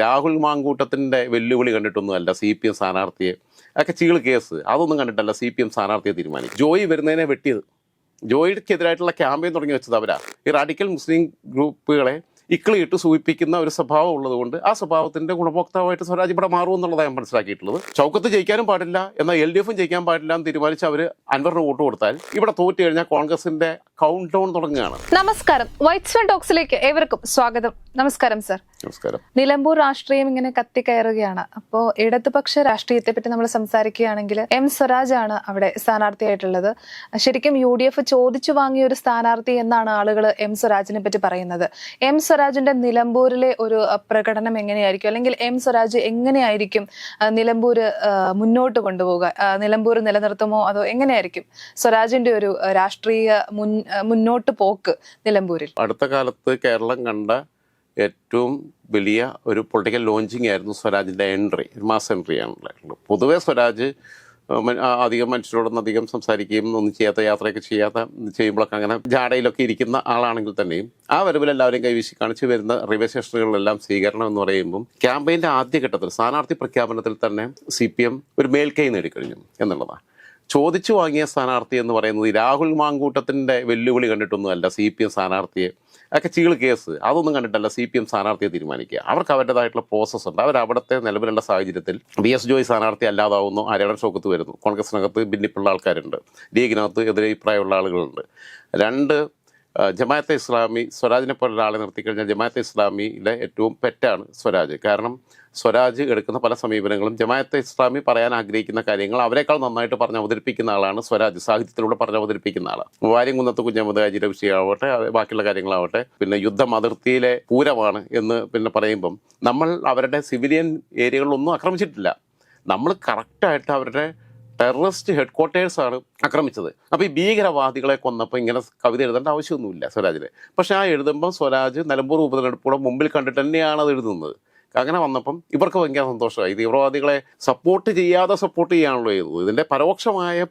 രാഹുൽ മാങ്കൂട്ടത്തിന്റെ വെല്ലുവിളി കണ്ടിട്ടൊന്നുമല്ല C P M സ്ഥാനാർത്ഥിയെ. അതൊക്കെ ചീൾ കേസ്. അതൊന്നും കണ്ടിട്ടല്ല സി പി എം സ്ഥാനാർത്ഥിയെ തീരുമാനിക്കും ജോയി വരുന്നതിനെ വെട്ടിയത്. ജോയിക്കെതിരായിട്ടുള്ള ക്യാമ്പയിൻ തുടങ്ങി വെച്ചത് അവരാ. ഈ റാഡിക്കൽ മുസ്ലിം ഗ്രൂപ്പുകളെ ഇക്കിളിയിട്ട് സൂചിപ്പിക്കുന്ന ഒരു സ്വഭാവം ഉള്ളതുകൊണ്ട് ആ സ്വഭാവത്തിന്റെ ഗുണഭോക്താവായിട്ട് സ്വരാജ് ഇവിടെ മാറും എന്നുള്ളതാണ് ഞാൻ മനസ്സിലാക്കിയിട്ടുള്ളത്. ചൗക്കത്ത് ജയിക്കാനും പാടില്ല. എന്നാൽ എൽ ഡി എഫും ജയിക്കാൻ പാടില്ല എന്ന് തീരുമാനിച്ച് അവർ അൻവറിന് വോട്ട് കൊടുത്താൽ ഇവിടെ തോറ്റു കഴിഞ്ഞാൽ കോൺഗ്രസിന്റെ കൗണ്ട് ഡൗൺ തുടങ്ങുകയാണ്. നമസ്കാരം. വൈറ്റ്സ്വൺ ടോക്സിലേക്ക് ഏവർക്കും സ്വാഗതം. നമസ്കാരം സർ നമസ്കാരം. നിലമ്പൂർ രാഷ്ട്രീയം ഇങ്ങനെ കത്തിക്കയറുകയാണ് അപ്പോൾ ഇടതുപക്ഷ രാഷ്ട്രീയത്തെ പറ്റി നമ്മൾ സംസാരിക്കുകയാണെങ്കിൽ എം സ്വരാജ് ആണ് അവിടെ സ്ഥാനാർത്ഥിയായിട്ടുള്ളത്. ശരിക്കും യു ഡി എഫ് ചോദിച്ചു വാങ്ങിയ ഒരു സ്ഥാനാർത്ഥി എന്നാണ് ആളുകൾ എം സ്വരാജിനെ പറ്റി പറയുന്നത്. എം സ്വരാജിന്റെ നിലമ്പൂരിലെ ഒരു പ്രകടനം എങ്ങനെയായിരിക്കും? അല്ലെങ്കിൽ എം സ്വരാജ് എങ്ങനെയായിരിക്കും അഹ്, നിലമ്പൂര് മുന്നോട്ട് കൊണ്ടുപോകുക നിലമ്പൂർ നിലനിർത്തുമോ? അതോ എങ്ങനെയായിരിക്കും സ്വരാജിന്റെ ഒരു രാഷ്ട്രീയ മുൻ മുന്നോട്ട് പോക്ക് നിലമ്പൂരിൽ. അടുത്ത കാലത്ത് കേരളം കണ്ട ഏറ്റവും വലിയ ഒരു പൊളിറ്റിക്കൽ ലോഞ്ചിങ് ആയിരുന്നു സ്വരാജിന്റെ എൻട്രി ഒരു മാസ് എൻട്രി ആണുള്ളത്. പൊതുവേ സ്വരാജ് അധികം മനുഷ്യരോടൊന്നും അധികം സംസാരിക്കുകയും ഒന്നും ചെയ്യാത്ത യാത്രയൊക്കെ ചെയ്യാത്ത ചെയ്യുമ്പോഴൊക്കെ അങ്ങനെ ജാടയിലൊക്കെ ഇരിക്കുന്ന ആളാണെങ്കിൽ തന്നെയും ആ വരവിൽ എല്ലാവരെയും കൈവീശി കാണിച്ചു വരുന്ന റെയിൽവേ സ്റ്റേഷനുകളിലെല്ലാം സ്വീകരണം എന്ന് പറയുമ്പം ക്യാമ്പയിന്റെ ആദ്യഘട്ടത്തിൽ സ്ഥാനാർത്ഥി പ്രഖ്യാപനത്തിൽ തന്നെ സി പി എം ഒരു മേൽക്കൈ നേടിക്കഴിഞ്ഞു എന്നുള്ളതാണ്. ചോദിച്ചു വാങ്ങിയ സ്ഥാനാർത്ഥി എന്ന് പറയുന്നത് രാഹുൽ മാങ്കൂട്ടത്തിന്റെ വെല്ലുവിളി കണ്ടിട്ടൊന്നുമല്ല സി പി എം സ്ഥാനാർത്ഥിയെ. ഒക്കെ ചീൾ കേസ്. അതൊന്നും കണ്ടിട്ടല്ല സി പി എം സ്ഥാനാർത്ഥിയെ തീരുമാനിക്കുക. അവർക്ക് അവരുടേതായിട്ടുള്ള പ്രോസസ്സ് ഉണ്ട്. അവർ അവിടുത്തെ നിലവിലുള്ള സാഹചര്യത്തിൽ ബി എസ് ജോയ് സ്ഥാനാർത്ഥി അല്ലാതാവുന്നു. ഹരിയാണ ഷോക്കത്ത് വരുന്നു. കോൺഗ്രസിനകത്ത് ഭിന്നിപ്പുള്ള ആൾക്കാരുണ്ട്. ലീഗിനകത്ത് എതിരഭിപ്രായമുള്ള ആളുകളുണ്ട്. രണ്ട് ജമാഅത്തെ ഇസ്ലാമി സ്വരാജിനെ പോലെ ഒരാളെ നിർത്തിക്കഴിഞ്ഞാൽ ജമാഅത്തെ ഇസ്ലാമിയിലെ ഏറ്റവും പെറ്റാണ് സ്വരാജ്. കാരണം സ്വരാജ് എടുക്കുന്ന പല സമീപനങ്ങളും ജമാഅത്തെ ഇസ്ലാമി പറയാൻ ആഗ്രഹിക്കുന്ന കാര്യങ്ങൾ അവരെക്കാൾ നന്നായിട്ട് പറഞ്ഞ് അവതരിപ്പിക്കുന്ന ആളാണ് സ്വരാജ്. സാഹിത്യത്തിലൂടെ പറഞ്ഞ് അവതരിപ്പിക്കുന്ന ആളാണ് വാര്യംകുന്നത്ത് അജിര വിഷയമാവട്ടെ ബാക്കിയുള്ള കാര്യങ്ങളാവട്ടെ പിന്നെ യുദ്ധം അതിർത്തിയിലെ പൂരമാണ് എന്ന് പിന്നെ പറയുമ്പം നമ്മൾ അവരുടെ സിവിലിയൻ ഏരിയകളിലൊന്നും ആക്രമിച്ചിട്ടില്ല. നമ്മൾ കറക്റ്റായിട്ട് അവരുടെ ടെററിസ്റ്റ് ഹെഡ് ക്വാർട്ടേഴ്സ് ആണ് ആക്രമിച്ചത്. അപ്പോൾ ഈ ഭീകരവാദികളെ കൊന്നപ്പോൾ ഇങ്ങനെ കവിത എഴുതേണ്ട ആവശ്യമൊന്നുമില്ല സ്വരാജിന്. പക്ഷേ ആ എഴുതുമ്പോൾ സ്വരാജ് നിലമ്പൂർ ഉപതെരഞ്ഞെടുപ്പൂടെ മുമ്പിൽ കണ്ടിട്ട് തന്നെയാണ് അത് എഴുതുന്നത്. അങ്ങനെ വന്നപ്പം ഇവർക്ക് ഭയങ്കര സന്തോഷമായി. തീവ്രവാദികളെ സപ്പോർട്ട് ചെയ്യാതെ സപ്പോർട്ട് ചെയ്യാണല്ലോ ചെയ്തത് ഇതിന്റെ പരോക്ഷമായ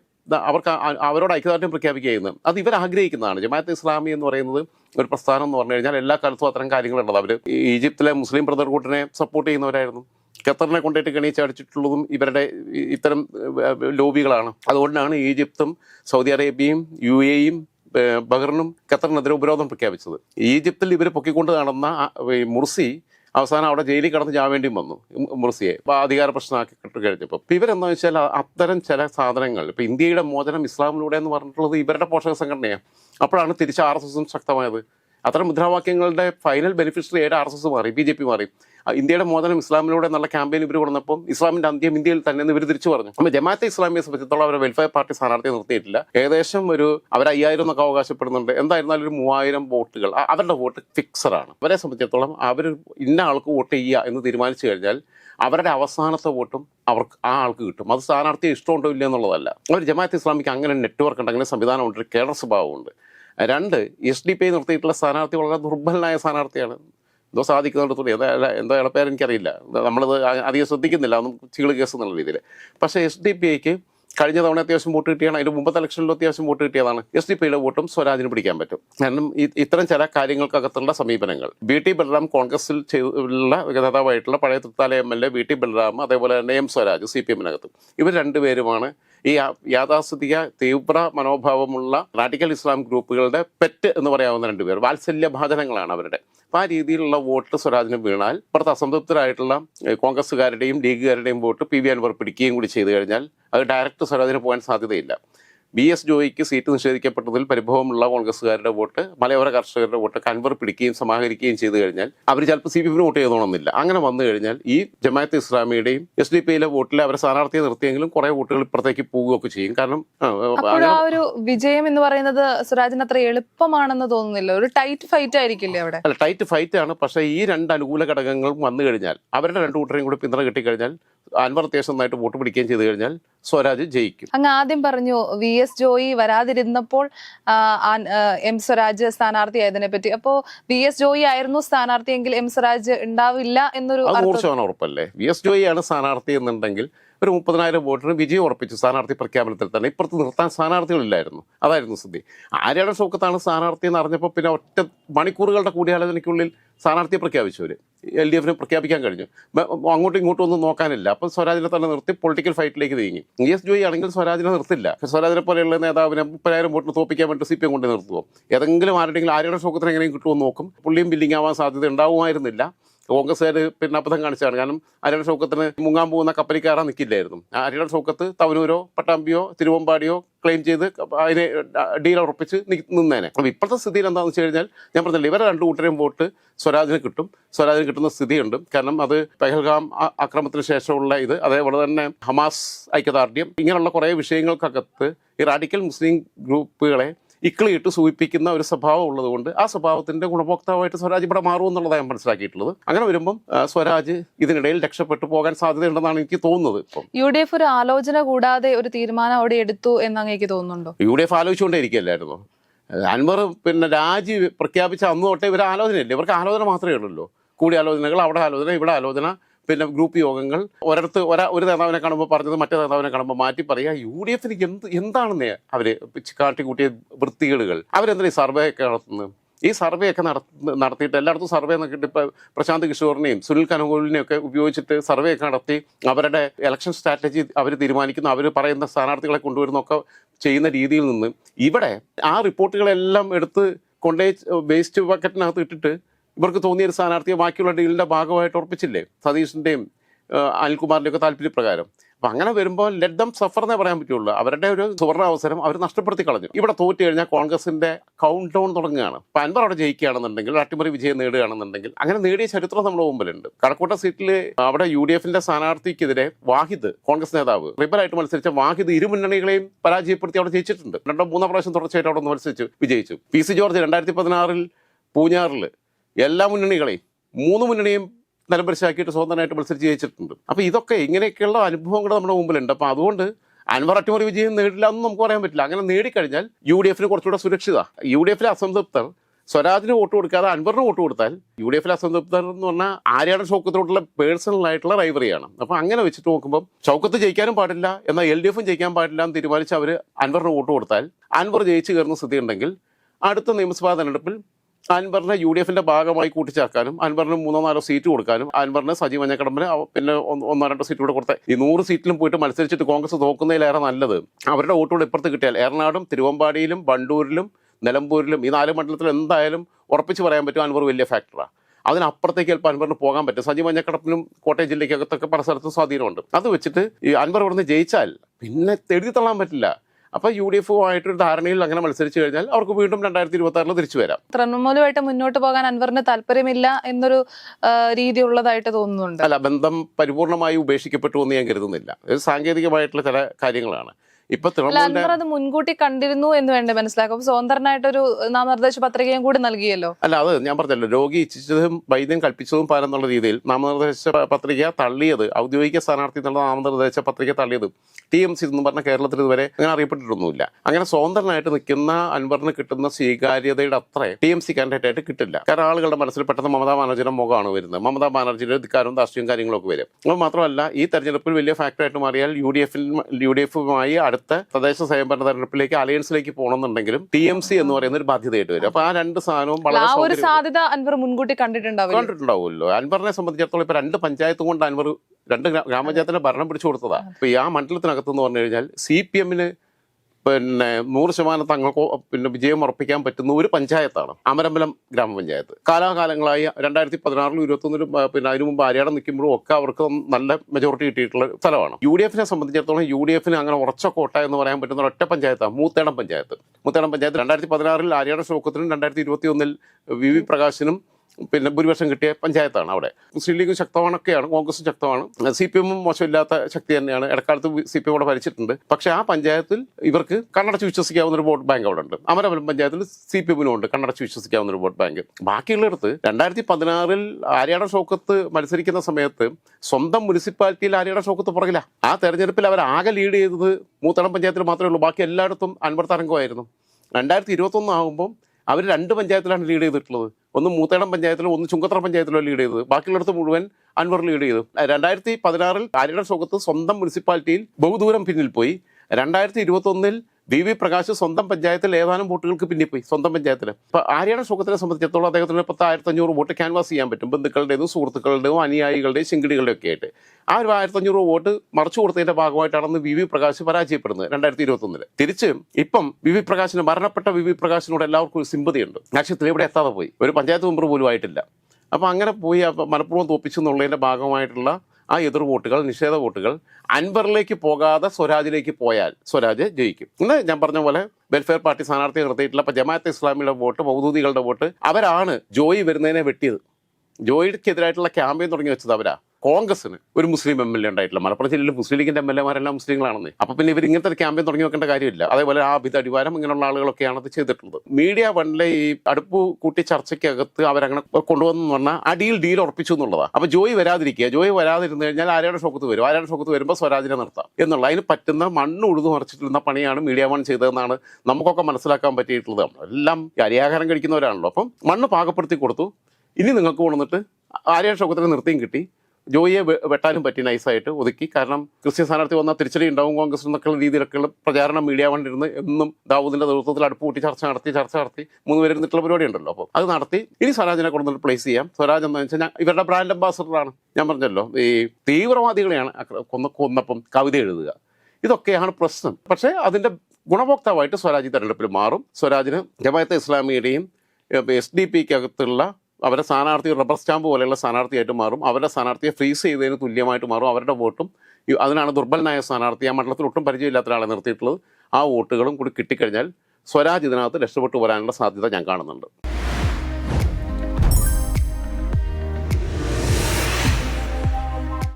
അവർക്ക് അവരോട് ഐക്യദാർഢ്യം പ്രഖ്യാപിക്കുകയെന്ന് അത് ഇവർ ആഗ്രഹിക്കുന്നതാണ്. ജമാഅത്ത് ഇസ്ലാമി എന്ന് പറയുന്നത് ഒരു പ്രസ്ഥാനം എന്ന് പറഞ്ഞു കഴിഞ്ഞാൽ എല്ലാ കാലത്തും അത്തരം കാര്യങ്ങളുണ്ടത് അവർ ഈജിപ്തിലെ മുസ്ലിം ബ്രദർഹുഡിനെ സപ്പോർട്ട് ചെയ്യുന്നവരായിരുന്നു. ഖത്തറിനെ കൊണ്ടിട്ട് കെണിച്ചടിച്ചിട്ടുള്ളതും ഇവരുടെ ഇത്തരം ലോബികളാണ്. അതുകൊണ്ടാണ് ഈജിപ്തും സൗദി അറേബ്യയും യു എയും ബഹറിനും ഖത്തറിനെതിരെ ഉപരോധം പ്രഖ്യാപിച്ചത്. ഈജിപ്തിൽ ഇവർ പൊക്കിക്കൊണ്ട് നടന്ന മുർസി അവസാനം അവിടെ ജയിലിൽ കടന്ന് ചാവേണ്ടിയും വന്നു മുർസിയെ. അപ്പോൾ അധികാര പ്രശ്നമാക്കി കഴിഞ്ഞപ്പോൾ ഇപ്പം ഇവരെന്താ വെച്ചാൽ അത്തരം ചില സാധനങ്ങൾ ഇപ്പം ഇന്ത്യയുടെ മോചനം ഇസ്ലാമിലൂടെ എന്ന് പറഞ്ഞിട്ടുള്ളത് ഇവരുടെ പോഷക സംഘടനയാണ് അപ്പോഴാണ് തിരിച്ച് ആർ എസ് എസും ശക്തമായത്. അത്തരം മുദ്രാവാക്യങ്ങളുടെ ഫൈനൽ ബെനിഫിഷ്യറി ആയിട്ട് ആർ എസ് എസ് മാറി. ബി ജെ പി മാറി ഇന്ത്യയുടെ മോചനം ഇസ്ലാമിലൂടെ എന്നുള്ള ക്യാമ്പയിൻ ഇവർ കൊണ്ടപ്പോൾ ഇസ്ലാമിന്റെ അന്ത്യം ഇന്ത്യയിൽ തന്നെ ഇവർ തിരിച്ചു പറഞ്ഞു. അപ്പോൾ ജമാഅത്തെ ഇസ്ലാമിയെ സംബന്ധിച്ചിടത്തോളം അവരെ വെൽഫെയർ പാർട്ടി സ്ഥാനാർത്ഥിയെ നിർത്തിയിട്ടില്ല. ഏകദേശം ഒരു അവർ അയ്യായിരം എന്നൊക്കെ അവകാശപ്പെടുന്നുണ്ട്. എന്തായിരുന്നാലും ഒരു മൂവായിരം വോട്ടുകൾ അവരുടെ വോട്ട് ഫിക്സറാണ് അവരെ സംബന്ധിച്ചിടത്തോളം അവർ ഇന്ന ആൾക്ക് വോട്ട് ചെയ്യുക എന്ന് തീരുമാനിച്ചു കഴിഞ്ഞാൽ അവരുടെ അവസാനത്തെ വോട്ടും അവർക്ക് ആ ആൾക്ക് കിട്ടും. അത് സ്ഥാനാർത്ഥിയെ ഇഷ്ടമുണ്ടോ ഇല്ല എന്നുള്ളതല്ല. അവർ ജമാഅത്ത് ഇസ്ലാമിക്ക് അങ്ങനെ നെറ്റ്വർക്ക് ഉണ്ട് അങ്ങനെ സംവിധാനമുണ്ട് കേഡർ സ്വഭാവമുണ്ട്. രണ്ട് എസ് ഡി പി ഐ നിർത്തിയിട്ടുള്ള സ്ഥാനാർത്ഥി വളരെ ദുർബലനായ സ്ഥാനാർത്ഥിയാണ്. എന്തോ സാധിക്കുന്നുണ്ട് എന്താ എന്താ എന്തോ പേര് എനിക്കറിയില്ല നമ്മളത് അധികം ശ്രദ്ധിക്കുന്നില്ല. ഒന്നും ചീൾ കേസ് എന്നുള്ള രീതിയിൽ പക്ഷേ എസ് ഡി പി ഐക്ക് കഴിഞ്ഞ തവണ അത്യാവശ്യം വോട്ട് കിട്ടിയാണ് അതിന് മുമ്പത്തെ ഇലക്ഷനിലും അത്യാവശ്യം വോട്ട് കിട്ടിയതാണ്. എസ് ഡി പിയുടെ വോട്ടും സ്വരാജിന് പിടിക്കാൻ പറ്റും. കാരണം ഇത്തരം ചില കാര്യങ്ങൾക്കകത്തുള്ള സമീപനങ്ങൾ. ബി ടി ബലറാം കോൺഗ്രസിൽ ചെയ്തുള്ള നേതാവായിട്ടുള്ള പഴയ Thrithala M L A B T Balram അതേപോലെ തന്നെ എം സ്വരാജ് സി പി എമ്മിനകത്തും. ഇവർ രണ്ടുപേരുമാണ് ഈ യാഥാസ്ഥിതിക തീവ്ര മനോഭാവമുള്ള റാഡിക്കൽ ഇസ്ലാം ഗ്രൂപ്പുകളുടെ പെറ്റ് എന്ന് പറയാവുന്ന രണ്ടുപേർ വാത്സല്യ ഭാജനങ്ങളാണ് അവരുടെ. അപ്പം ആ രീതിയിലുള്ള വോട്ട് സ്വരാജിന് വീണാൽ ഇപ്പുറത്ത് അസംതൃപ്തരായിട്ടുള്ള കോൺഗ്രസ്സുകാരുടെയും ലീഗുകാരുടെയും വോട്ട് പി വി അൻവർ പിടിക്കുകയും കൂടി ചെയ്തു കഴിഞ്ഞാൽ അത് ഡയറക്റ്റ് സ്വരാജിന് പോകാൻ സാധ്യതയില്ല. ബി എസ് ജോയിക്ക് സീറ്റ് നിഷേധിക്കപ്പെട്ടതിൽ പരിഭവമുള്ള കോൺഗ്രസ്സുകാരുടെ വോട്ട് മലയോര കർഷകരുടെ വോട്ട് കൺവർ പിടിക്കുകയും സമാഹരിക്കുകയും ചെയ്തു കഴിഞ്ഞാൽ അവർ ചിലപ്പോൾ സി പി എഫിന് വോട്ട് ചെയ്തോണമെന്നില്ല അങ്ങനെ വന്നു കഴിഞ്ഞാൽ ഈ ജമാഅത്ത് ഇസ്ലാമിയുടെയും എസ് ഡി പി യിലെ വോട്ടിൽ അവരെ സ്ഥാനാർത്ഥിയെ നിർത്തിയെങ്കിലും കുറെ വോട്ടുകൾ ഇപ്പുറത്തേക്ക് പോവുകയൊക്കെ ചെയ്യും. കാരണം ആ, ഒരു വിജയം എന്ന് പറയുന്നത് സ്വരാജിന് അത്ര എളുപ്പമാണെന്ന് തോന്നുന്നില്ല. ഒരു ടൈറ്റ് ഫൈറ്റ് ആയിരിക്കില്ലേ അവിടെ? അല്ല ടൈറ്റ് ഫൈറ്റ് ആണ്. പക്ഷേ ഈ രണ്ട് അനുകൂല ഘടകങ്ങൾ വന്നു കഴിഞ്ഞാൽ അവരുടെ രണ്ട് കൂട്ടരെയും കൂടി പിന്തുണ കിട്ടിക്കഴിഞ്ഞാൽ അൻവർ അത്യാവശ്യം നന്നായിട്ട് വോട്ട് പിടിക്കുകയും ചെയ്തു കഴിഞ്ഞാൽ സ്വരാജ് ജയിക്കും. അങ്ങ് ആദ്യം പറഞ്ഞു വി എസ് ജോയി വരാതിരുന്നപ്പോൾ എം സ്വരാജ് സ്ഥാനാർത്ഥിയായതിനെ പറ്റി. അപ്പോ വി എസ് ജോയി ആയിരുന്നു സ്ഥാനാർത്ഥിയെങ്കിൽ എം സ്വരാജ് ഉണ്ടാവില്ല എന്നൊരു അത് നൂറ് ശതമാനം ഉറപ്പല്ലേ? വി എസ് ആണ് സ്ഥാനാർത്ഥി എന്നുണ്ടെങ്കിൽ ഒരു മുപ്പതിനായിരം വോട്ടിന് വിജയം ഉറപ്പിച്ചു സ്ഥാനാർത്ഥി പ്രഖ്യാപനത്തിൽ തന്നെ ഇപ്പുറത്ത് നിർത്താൻ സ്ഥാനാർത്ഥികളില്ലായിരുന്നു. അതായിരുന്നു സ്ഥിതി. ആര്യാടെ ഷോക്കത്താണ് സ്ഥാനാർത്ഥി എന്ന് അറിഞ്ഞപ്പോൾ പിന്നെ ഒറ്റ മണിക്കൂറുകളുടെ കൂടിയാലോചനയ്ക്കുള്ളിൽ സ്ഥാനാർത്ഥിയെ പ്രഖ്യാപിച്ചു അവർ എൽ ഡി എഫിന് പ്രഖ്യാപിക്കാൻ കഴിഞ്ഞു. അങ്ങോട്ടും ഇങ്ങോട്ടും ഒന്നും നോക്കാനില്ല. അപ്പം സ്വരാജിനെ തന്നെ നിർത്തി പൊളിറ്റിക്കൽ ഫൈറ്റിലേക്ക് നീങ്ങി. എസ് ജോയി ആണെങ്കിൽ സ്വരാജിനെ നിർത്തില്ല. സ്വരാജിനെ പോലെയുള്ള നേതാവിനെ മുപ്പതിനായിരം വോട്ടിന് തോപ്പിക്കാൻ വേണ്ടി സി പി എം കൊണ്ട് നിർത്തുമോ ഏതെങ്കിലും ആരുടെങ്കിലും ആരുടെ ശോകത്തിന് എങ്ങനെയും കിട്ടുമോ നോക്കും. പുള്ളിയും ബില്ലിംഗ് ആവാൻ സാധ്യത ഉണ്ടാവുമായിരുന്നില്ല. കോൺഗ്രസ്സുകാർ പിന്നെ അബദ്ധം കാണിച്ചാണ് കാരണം അരിയുടെ ഷൗക്കത്തിന് മുങ്ങാൻ പോകുന്ന കപ്പലിക്കാരാ നിൽക്കില്ലായിരുന്നു അരിയുടെ ഷൗക്കത്ത് തവനൂരോ പട്ടാമ്പിയോ തിരുവമ്പാടിയോ ക്ലെയിം ചെയ്ത് അതിനെ ഡീൽ ഉറപ്പിച്ച് നിന്നേനെ. അപ്പോൾ ഇപ്പോഴത്തെ സ്ഥിതിയിൽ എന്താണെന്ന് വെച്ച് കഴിഞ്ഞാൽ ഞാൻ പറഞ്ഞില്ല ഇവരെ രണ്ട് കൂട്ടരെയും വോട്ട് സ്വരാജിന് കിട്ടും. സ്വരാജിന് കിട്ടുന്ന സ്ഥിതിയുണ്ട്. കാരണം അത് പെഹൽഗാം ആക്രമണത്തിന് ശേഷമുള്ള ഇത്. അതേപോലെ തന്നെ ഹമാസ് ഐക്യദാർഢ്യം. ഇങ്ങനെയുള്ള കുറേ വിഷയങ്ങൾക്കകത്ത് ഈ റാഡിക്കൽ മുസ്ലിം ഗ്രൂപ്പുകളെ ഇക്കിളിയിട്ട് സൂചിപ്പിക്കുന്ന ഒരു സ്വഭാവം ഉള്ളതുകൊണ്ട് ആ സ്വഭാവത്തിന്റെ ഗുണഭോക്താവായിട്ട് സ്വരാജ് ഇവിടെ മാറും എന്നുള്ളതാണ് ഞാൻ മനസ്സിലാക്കിയിട്ടുള്ളത്. അങ്ങനെ വരുമ്പം സ്വരാജ് ഇതിനിടയിൽ രക്ഷപ്പെട്ടു പോകാൻ സാധ്യതയുണ്ടെന്നാണ് എനിക്ക് തോന്നുന്നത് ഇപ്പം. യു ഡി എഫ് ഒരു ആലോചന കൂടാതെ ഒരു തീരുമാനം അവിടെ എടുത്തു എന്ന് അങ്ങേക്ക് തോന്നുന്നുണ്ടോ? യു ഡി എഫ് ആലോചിച്ചുകൊണ്ടേ ഇരിക്കുകയല്ലായിരുന്നു അൻവർ പിന്നെ രാജി പ്രഖ്യാപിച്ച അന്ന് തൊട്ടേ ഇവർ ആലോചനയില്ല ഇവർക്ക് ആലോചന മാത്രമേ ഉള്ളൂ കൂടി ആലോചനകൾ അവിടെ ആലോചന ഇവിടെ ആലോചന. പിന്നെ ഗ്രൂപ്പ് യോഗങ്ങൾ ഒരിടത്ത് ഒരാ ഒരു നേതാവിനെ കാണുമ്പോൾ പറഞ്ഞത് മറ്റേ നേതാവിനെ കാണുമ്പോൾ മാറ്റി പറയുക. യു ഡി എഫിന് എന്ത് എന്താണെന്ന് പിച്ച് കാട്ടിക്കൂട്ടിയ വൃത്തികേടുകൾ. അവരെന്തിനാ ഈ സർവേ ഒക്കെ നടത്തുന്നത്? ഈ സർവേ ഒക്കെ നടത്തിയിട്ട് എല്ലായിടത്തും സർവേ നോക്കിയിട്ട് ഇപ്പോൾ പ്രശാന്ത് കിഷോറിനെയും സുനിൽ കനകോലിനെയും ഒക്കെ ഉപയോഗിച്ചിട്ട് സർവേ ഒക്കെ നടത്തി അവരുടെ ഇലക്ഷൻ സ്ട്രാറ്റജി അവർ തീരുമാനിക്കുന്ന. അവർ പറയുന്ന സ്ഥാനാർത്ഥികളെ കൊണ്ടുവരുന്നൊക്കെ ചെയ്യുന്ന രീതിയിൽ നിന്ന് ഇവിടെ ആ റിപ്പോർട്ടുകളെല്ലാം എടുത്ത് കൊണ്ടുപോയി വേസ്റ്റ് ബക്കറ്റിനകത്ത് ഇട്ടിട്ട് ഇവർക്ക് തോന്നിയ ഒരു സ്ഥാനാർത്ഥിയെ ബാക്കിയുള്ള ഡീലിന്റെ ഭാഗമായിട്ട് ഉറപ്പിച്ചില്ലേ? സതീഷിന്റെയും അനിൽകുമാറിന്റെയൊക്കെ താല്പര്യപ്രകാരം. അപ്പം അങ്ങനെ വരുമ്പോൾ ലെറ്റ് ദം സഫർ എന്നേ പറയാൻ പറ്റുള്ളൂ. അവരുടെ ഒരു സുവർണ അവസരം അവർ നഷ്ടപ്പെടുത്തി കളഞ്ഞു. ഇവിടെ തോറ്റു കഴിഞ്ഞാൽ കോൺഗ്രസിന്റെ കൗണ്ട് ഡൗൺ തുടങ്ങുകയാണ്. അപ്പം അൻവർ അവിടെ ജയിക്കുകയാണെന്നുണ്ടെങ്കിൽ അട്ടിമറി വിജയം നേടുകയാണെന്നുണ്ടെങ്കിൽ അങ്ങനെ നേടിയ ചരിത്രം നമ്മുടെ മുമ്പിലുണ്ട്. കടക്കോട്ട സീറ്റിൽ അവിടെ യു ഡി എഫിന്റെ സ്ഥാനാർത്ഥിക്കെതിരെ വാഹിദ് കോൺഗ്രസ് നേതാവ് റിബലായിട്ട് മത്സരിച്ച വാഹിദ് ഇരു മുന്നണികളെയും പരാജയപ്പെടുത്തി അവിടെ ജയിച്ചിട്ടുണ്ട്. രണ്ടോ മൂന്നോ പ്രാവശ്യം തുടർച്ചയായിട്ട് അവിടെ മത്സരിച്ചു വിജയിച്ചു. പി സി ജോർജ് രണ്ടായിരത്തി പതിനാറിൽ പൂഞ്ഞാറിൽ എല്ലാ മുന്നണികളെയും മൂന്ന് മുന്നണിയും നിലംപരിശാക്കിയിട്ട് സ്വതന്ത്രമായിട്ട് മത്സരിച്ച് ജയിച്ചിട്ടുണ്ട്. അപ്പോൾ ഇതൊക്കെ ഇങ്ങനെയൊക്കെയുള്ള അനുഭവങ്ങൾ നമ്മുടെ മുമ്പിലുണ്ട്. അപ്പോൾ അതുകൊണ്ട് അൻവർ അട്ടിമറി വിജയം നേടില്ല എന്ന് നമുക്ക് പറയാൻ പറ്റില്ല. അങ്ങനെ നേടിക്കഴിഞ്ഞാൽ യു ഡി എഫിന് കുറച്ചുകൂടെ സുരക്ഷിത. യു ഡി എഫിലെ അസംതൃപ്തർ സ്വരാജിന് വോട്ട് കൊടുക്കാതെ അൻവറിന് വോട്ട് കൊടുത്താൽ യു ഡി എഫിലെ അസംതൃപ്തർ എന്ന് പറഞ്ഞാൽ ആര്യാടൻ ചൗക്കത്തോടുള്ള പേഴ്സണൽ ആയിട്ടുള്ള റൈവറിയാണ് അപ്പോൾ അങ്ങനെ വെച്ചിട്ട് നോക്കുമ്പോൾ ഷൗക്കത്ത് ജയിക്കാനും പാടില്ല എന്നാൽ എൽ ഡി എഫും ജയിക്കാൻ പാടില്ല എന്ന് തീരുമാനിച്ച് അവർ അൻവറിന് വോട്ട് കൊടുത്താൽ അൻവർ ജയിച്ചു കയറുന്ന സ്ഥിതി ഉണ്ടെങ്കിൽ അടുത്ത നിയമസഭാ തെരഞ്ഞെടുപ്പിൽ അൻവറിനെ യു ഡി എഫിന്റെ ഭാഗമായി കൂട്ടിച്ചേർക്കാനും അൻവറിന് മൂന്നോ നാലോ സീറ്റ് കൊടുക്കാനും അൻവറിന് സജീവ് മഞ്ഞക്കടമ്പിന് പിന്നെ ഒന്നോ രണ്ടോ സീറ്റ് കൂടെ കൊടുത്ത. ഈ നൂറ് സീറ്റിലും പോയിട്ട് മത്സരിച്ചിട്ട് കോൺഗ്രസ് തോക്കുന്നതിലേറെ നല്ലത്. അവരുടെ വോട്ടുകൾ ഇപ്പുറത്ത് കിട്ടിയാൽ എറണാകുളം തിരുവമ്പാടിയിലും ബണ്ടൂരിലും നിലമ്പൂരിലും ഈ നാല് മണ്ഡലത്തിൽ എന്തായാലും ഉറപ്പിച്ച് പറയാൻ പറ്റും അൻവർ വലിയ ഫാക്ടറാണ് അതിനപ്പുറത്തേക്ക് ചിലപ്പോൾ അൻവറിന് പോകാൻ പറ്റും. സജീവ് മഞ്ഞക്കടപ്പിനും കോട്ടയം ജില്ലയ്ക്കകത്തൊക്കെ പല സ്ഥലത്തും സ്വാധീനമുണ്ട്. അത് വെച്ചിട്ട് ഈ അൻവർ ഇവിടുന്ന് ജയിച്ചാൽ പിന്നെ എഴുതി തള്ളാൻ പറ്റില്ല. അപ്പൊ യു ഡി എഫുമായിട്ടൊരു ധാരണയിൽ അങ്ങനെ മത്സരിച്ചു കഴിഞ്ഞാൽ അവർക്ക് വീണ്ടും രണ്ടായിരത്തി ഇരുപത്തി ആറിൽ തിരിച്ചു വരാം. തൃണമൂലുമായിട്ട് മുന്നോട്ട് പോകാൻ അൻവറിന് താല്പര്യമില്ല എന്നൊരു രീതി ഉള്ളതായിട്ട് തോന്നുന്നുണ്ട്. അല്ല ബന്ധം പരിപൂർണമായി ഉപേക്ഷിക്കപ്പെട്ടു എന്ന് ഞാൻ കരുതുന്നില്ല. ഇത് സാങ്കേതികമായിട്ടുള്ള ചില കാര്യങ്ങളാണ്. ഇപ്പൊ അത് മുൻകൂട്ടി കണ്ടിരുന്നു എന്ന് വേണ്ട മനസ്സിലാക്കും സ്വതന്ത്രനായിട്ടൊരു നാമനിർദ്ദേശ പത്രികയും കൂടി നൽകിയല്ലോ? അല്ല അത് ഞാൻ പറഞ്ഞല്ലോ രോഗി ഇച്ഛിച്ചതും വൈദ്യം കൽപ്പിച്ചതും പാലെന്നുള്ള രീതിയിൽ നാമനിർദ്ദേശ പത്രിക തള്ളിയത് ഔദ്യോഗിക സ്ഥാനാർത്ഥി എന്നുള്ള നാമനിർദ്ദേശ പത്രിക തള്ളിയത് ടി എം സി എന്ന് പറഞ്ഞ കേരളത്തിൽ ഇതുവരെ അങ്ങനെ അറിയപ്പെട്ടിട്ടൊന്നുമില്ല. അങ്ങനെ സ്വതന്ത്രനായിട്ട് നിൽക്കുന്ന അൻവറിന് കിട്ടുന്ന സ്വീകാര്യതയുടെ അത്ര ടി എം സി കാൻഡിഡേറ്റ് ആയിട്ട് കിട്ടില്ല. കാരണം ആളുകളുടെ മനസ്സിൽ പെട്ടെന്ന് മമതാ ബാനർജിയുടെ മുഖമാണ് വരുന്നത്. മമതാ ബാനർജിയുടെ ധിക്കാരവും രാഷ്ട്രീയവും കാര്യങ്ങളൊക്കെ വരും. അത് മാത്രമല്ല ഈ തെരഞ്ഞെടുപ്പിൽ വലിയ ഫാക്ടറായിട്ട് മാറിയാൽ യു ഡി എഫിൽ യു ഡി എഫുമായി അടുത്ത തദ്ദേശ സ്വയംഭരണ തെരഞ്ഞെടുപ്പിലേക്ക് അലയൻസിലേക്ക് പോകണമെന്നുണ്ടെങ്കിലും ടി എം സി എന്ന് പറയുന്ന ഒരു ബാധ്യതയായിട്ട് വരും. അപ്പൊ ആ രണ്ട് സാധനവും വളരെ സാധ്യത അൻവർ മുൻകൂട്ടി കണ്ടിട്ടുണ്ടാവില്ല? കണ്ടിട്ടുണ്ടാവുമല്ലോ. അൻവറിനെ സംബന്ധിച്ചിടത്തോളം ഇപ്പൊ രണ്ട് പഞ്ചായത്തും കൊണ്ട് അൻവർ രണ്ട് ഗ്രാ- ഗ്രാമപഞ്ചായത്തിന്റെ ഭരണം പിടിച്ചു കൊടുത്തതാ. ഇപ്പൊ ഈ ആ മണ്ഡലത്തിനകത്ത് എന്ന് പറഞ്ഞു കഴിഞ്ഞാൽ സി പി എമ്മിന് പിന്നെ നൂറ് ശതമാനം തങ്ങൾക്ക് പിന്നെ വിജയം ഉറപ്പിക്കാൻ പറ്റുന്ന ഒരു പഞ്ചായത്താണ് അമരമ്പലം ഗ്രാമപഞ്ചായത്ത്. കാലാകാലങ്ങളായി രണ്ടായിരത്തി പതിനാറിലും ഇരുപത്തൊന്നിലും പിന്നെ അതിനു മുമ്പ് ആര്യാടം നിൽക്കുമ്പോഴും ഒക്കെ അവർക്ക് നല്ല മെജോറിറ്റി കിട്ടിയിട്ടുള്ള സ്ഥലമാണ്. യു ഡി എഫിനെ സംബന്ധിച്ചിടത്തോളം യു ഡി എഫിന് അങ്ങനെ ഉറച്ച കോട്ട എന്ന് പറയാൻ പറ്റുന്ന ഒറ്റ പഞ്ചായത്താണ് മൂത്തേടം പഞ്ചായത്ത്. മൂത്തേടം പഞ്ചായത്ത് രണ്ടായിരത്തി പതിനാറിൽ ആര്യാട ഷോക്കത്തിനും രണ്ടായിരത്തി ഇരുപത്തി ഒന്നിൽ വി വി പ്രകാശിനും പിന്നെ ഭൂരിപക്ഷം കിട്ടിയ പഞ്ചായത്താണ് അവിടെ. മുസ്ലിം ലീഗും ശക്തമാണൊക്കെയാണ് കോൺഗ്രസും ശക്തമാണ്. സി പി എമ്മും മോശമില്ലാത്ത ശക്തി തന്നെയാണ്. ഇടക്കാലത്ത് സി പി എം അവിടെ ഭരിച്ചിട്ടുണ്ട്. പക്ഷേ ആ പഞ്ചായത്തിൽ ഇവർക്ക് കണ്ണടച്ച് വിശ്വസിക്കാവുന്ന ഒരു വോട്ട് ബാങ്ക് അവിടെ ഉണ്ട്. അമരവലം പഞ്ചായത്തിൽ സി പി എമ്മിനും ഉണ്ട് കണ്ണടച്ച് വിശ്വസിക്കാവുന്ന ഒരു വോട്ട് ബാങ്ക്. ബാക്കിയുള്ളിടത്ത് രണ്ടായിരത്തി പതിനാറിൽ ആര്യാട ഷോക്കത്ത് മത്സരിക്കുന്ന സമയത്ത് സ്വന്തം മുനിസിപ്പാലിറ്റിയിൽ ആര്യാട ഷോക്കത്ത് പുറകില്ല ആ തെരഞ്ഞെടുപ്പിൽ അവർ ആകെ ലീഡ് ചെയ്തത് മൂത്തടം പഞ്ചായത്തിൽ മാത്രമേ ഉള്ളൂ. ബാക്കി എല്ലായിടത്തും അൻവർ തരംഗമായിരുന്നു. രണ്ടായിരത്തി ഇരുപത്തൊന്ന് ആകുമ്പോൾ അവർ രണ്ട് പഞ്ചായത്തിലാണ് ലീഡ് ചെയ്തിട്ടുള്ളത്. ഒന്ന് മൂത്തേടം പഞ്ചായത്തിലോ ഒന്ന് ചുങ്കത്ര പഞ്ചായത്തിലോ ലീഡ് ചെയ്തത്. ബാക്കിയുള്ളിടത്ത് മുഴുവൻ അൻവർ ലീഡ് ചെയ്തു. രണ്ടായിരത്തി പതിനാറിൽ ആര്യയുടെ സുഖത്ത് സ്വന്തം മുനിസിപ്പാലിറ്റിയിൽ ബഹുദൂരം പിന്നിൽ പോയി. രണ്ടായിരത്തി ഇരുപത്തൊന്നിൽ വി വി പ്രകാശ് സ്വന്തം പഞ്ചായത്തിൽ ഏതാനും വോട്ടുകൾക്ക് പിന്നിപ്പോയി സ്വന്തം പഞ്ചായത്തിൽ. ഇപ്പൊ ആര്യാണ ശോകത്തിനെ സംബന്ധിച്ചിടത്തോളം അദ്ദേഹത്തിന് പത്ത് ആയിരത്തഞ്ഞൂറ് വോട്ട് ക്യാൻവാസ് ചെയ്യാൻ പറ്റും. ബന്ധുക്കളുടേതും സുഹൃത്തുക്കളുടെയും അനുയായികളുടെയും ശിങ്കിടികളുടെയും ഒക്കെ ആയിട്ട്. ആ ഒരു ആയിരത്തഞ്ഞൂറ് വോട്ട് മറച്ചു കൊടുത്തതിന്റെ ഭാഗമായിട്ടാണ് വി വി പ്രകാശ് പരാജയപ്പെടുന്നത് രണ്ടായിരത്തി ഇരുപത്തി ഒന്നിൽ തിരിച്ച് ഇപ്പം വി വി പ്രകാശിന് മരണപ്പെട്ട വി വി പ്രകാശിനോട് എല്ലാവർക്കും ഒരു സിമ്പതിയുണ്ട് നക്ഷത്രത്തിൽ ഇവിടെ എത്താതെ പോയി. ഒരു പഞ്ചായത്ത് മെമ്പർ പോലും ആയിട്ടില്ല. അപ്പൊ അങ്ങനെ പോയി മലപ്പുറം തോപ്പിച്ചു എന്നുള്ളതിന്റെ ഭാഗമായിട്ടുള്ള ആ എതിർ വോട്ടുകൾ നിഷേധ വോട്ടുകൾ അൻവറിലേക്ക് പോകാതെ സ്വരാജിലേക്ക് പോയാൽ സ്വരാജ് ജയിക്കും. ഇന്ന് ഞാൻ പറഞ്ഞ പോലെ വെൽഫെയർ പാർട്ടി സ്ഥാനാർത്ഥിയെ നിർത്തിയിട്ടില്ല. ഇപ്പൊ ജമാഅത്ത് ഇസ്ലാമിയുടെ വോട്ട് മൗദൂദികളുടെ വോട്ട് അവരാണ് ജോയി വരുന്നതിനെ വെട്ടിയത്. ജോയിക്കെതിരായിട്ടുള്ള ക്യാമ്പയിൻ തുടങ്ങി വെച്ചത് അവരാ. കോൺഗ്രസിന് ഒരു മുസ്ലിം എം എൽ എ ഉണ്ടായിട്ടില്ല. മലപ്പുറം ജില്ലയിൽ മുസ്ലിം ലീഗിന്റെ എം എൽ എമാരെല്ലാം മുസ്ലിങ്ങളാണെന്ന് അപ്പൊ പിന്നെ ഇവർ ഇങ്ങനത്തെ ക്യാമ്പയിൻ തുടങ്ങി വെക്കേണ്ട കാര്യമില്ല. അതേപോലെ ആ അഭിത അടിവാരം ഇങ്ങനെയുള്ള ആളുകളൊക്കെയാണ് അത് ചെയ്തിട്ടുള്ളത്. മീഡിയ വണ്ണിലെ ഈ അടുപ്പ് കൂട്ടി ചർച്ചയ്ക്കകത്ത് അവരങ്ങനെ കൊണ്ടുവന്നു പറഞ്ഞാൽ ആ ഡീൽ ഉറപ്പിച്ചു എന്നുള്ളതാണ് അപ്പൊ ജോയി വരാതിരിക്കുക. ജോയി വരാതിരുന്നു കഴിഞ്ഞാൽ ആരുടെ ഷോക്കത്ത് വരും. ആരുടെ ഷോക്കത്ത് വരുമ്പോൾ സ്വരാജിനെ നിർത്താം എന്നുള്ള അതിന് പറ്റുന്ന മണ്ണ് ഉഴുതു മറിച്ചിട്ടുള്ള പണിയാണ് മീഡിയ വൺ ചെയ്തതെന്നാണ് നമുക്കൊക്കെ മനസ്സിലാക്കാൻ പറ്റിയിട്ടുള്ളത്. ഈ അരിയാഹാരം കഴിക്കുന്നവരാണല്ലോ. അപ്പം മണ്ണ് പാകപ്പെടുത്തി കൊടുത്തു. ഇനി നിങ്ങൾക്ക് കൊണ്ടുവന്നിട്ട് ആര്യ ഷോക്കത്തിനെ നിർത്തിയും കിട്ടി. ജോയിയെ വെട്ടാനും പറ്റി നൈസായിട്ട് ഒതുക്കി. കാരണം ക്രിസ്ത്യൻ സ്ഥാനാർത്ഥി വന്നാൽ തിരിച്ചടി ഉണ്ടാവും കോൺഗ്രസ് എന്നൊക്കെയുള്ള രീതിയിലൊക്കെയുള്ള പ്രചാരണം മീഡിയ വണ്ടിരുന്ന് എന്നും ദാവൂദിന്റെ നേതൃത്വത്തിൽ അടുപ്പ് കൂട്ടി ചർച്ച നടത്തി ചർച്ച നടത്തി മൂന്ന് പേര് ഇരുന്നിട്ടുള്ള പരിപാടി ഉണ്ടല്ലോ. അപ്പോൾ അത് നടത്തി ഇനി സ്വരാജിനെ കൊണ്ടുവന്നിട്ട് പ്ലേസ് ചെയ്യാം. സ്വരാജ് എന്ന് വെച്ചാൽ ഇവരുടെ ബ്രാൻഡ് അംബാസഡറാണ് ഞാൻ പറഞ്ഞല്ലോ ഈ തീവ്രവാദികളെയാണ് കൊന്ന കൊന്നപ്പം കവിത എഴുതുക. ഇതൊക്കെയാണ് പ്രശ്നം. പക്ഷേ അതിന്റെ ഗുണഭോക്താവായിട്ട് സ്വരാജ് തെരഞ്ഞെടുപ്പിൽ മാറും. സ്വരാജിന് ജമാഅത്തെ ഇസ്ലാമിയുടെയും എസ് ഡി പിക്ക് അകത്തുള്ള അവരുടെ സ്ഥാനാർത്ഥി റബ്ബർ സ്റ്റാമ്പ് പോലെയുള്ള സ്ഥാനാർത്ഥിയായിട്ട് മാറും. അവരുടെ സ്ഥാനാർത്ഥിയെ ഫ്രീസ് ചെയ്തതിന് തുല്യമായിട്ട് മാറും. അവരുടെ വോട്ടും അതിനാണ് ദുർബലനായ സ്ഥാനാർത്ഥി ആ മണ്ഡലത്തിൽ ഒട്ടും പരിചയമില്ലാത്ത ഒരാളെ നിർത്തിയിട്ടുള്ളത്. ആ വോട്ടുകളും കൂടി കിട്ടിക്കഴിഞ്ഞാൽ സ്വരാജ് ഇതിനകത്ത് രക്ഷപ്പെട്ടു വരാനുള്ള സാധ്യത ഞാൻ കാണുന്നുണ്ട്.